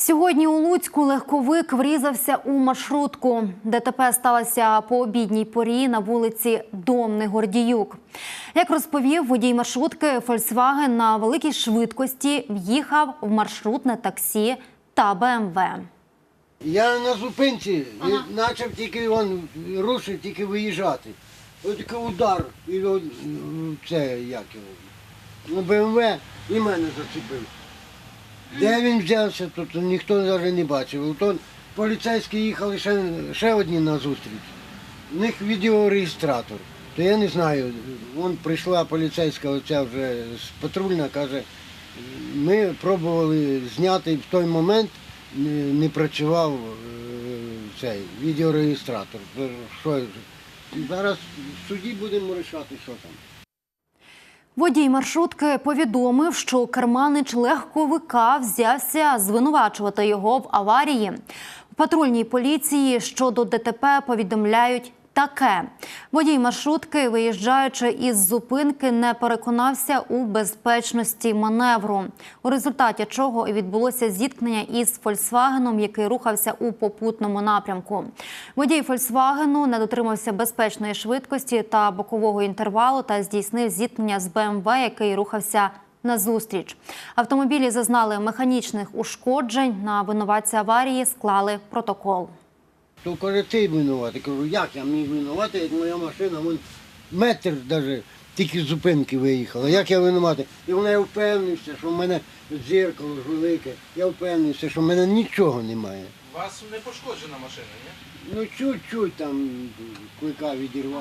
Сьогодні у Луцьку легковик врізався у маршрутку. ДТП сталося по обідній порі на вулиці Домний Гордіюк. Як розповів водій маршрутки, Volkswagen на великій швидкості в'їхав в маршрутне таксі та БМВ. Я на зупинці і почав тільки он рушив, тільки виїжджати. Ось такий удар, і це як його. Ну, БМВ і мене зацепив. Де він взявся, тут ніхто навіть не бачив. От он поліцейські їхали ще, ще одні на зустріч. У них відеореєстратор. То я не знаю. Вон прийшла поліцейська, оця вже патрульна, каже, ми пробували зняти в той момент, не, працював е, цей відеореєстратор. То Що, зараз в суді будемо рішати, що там. Водій маршрутки повідомив, що керманич легковика взявся звинувачувати його в аварії. Патрульній поліції щодо ДТП повідомляють таке: водій маршрутки, виїжджаючи із зупинки, не переконався у безпечності маневру, у результаті чого і відбулося зіткнення із Фольксвагеном, який рухався у попутному напрямку. Водій Фольксвагену не дотримався безпечної швидкості та бокового інтервалу та здійснив зіткнення з БМВ, який рухався назустріч. Автомобілі зазнали механічних ушкоджень. На винуватця аварії склали протокол. То каже, ти винуватий. Кажу, як я міг винувати, як моя машина, вон метр навіть тільки з зупинки виїхала. Як я винуватий? І вона я впевнився, що в мене дзеркало ж велике. Я впевнився, що в мене нічого немає. У вас не пошкоджена машина, ні? Ну чуть-чуть там клика відірвало.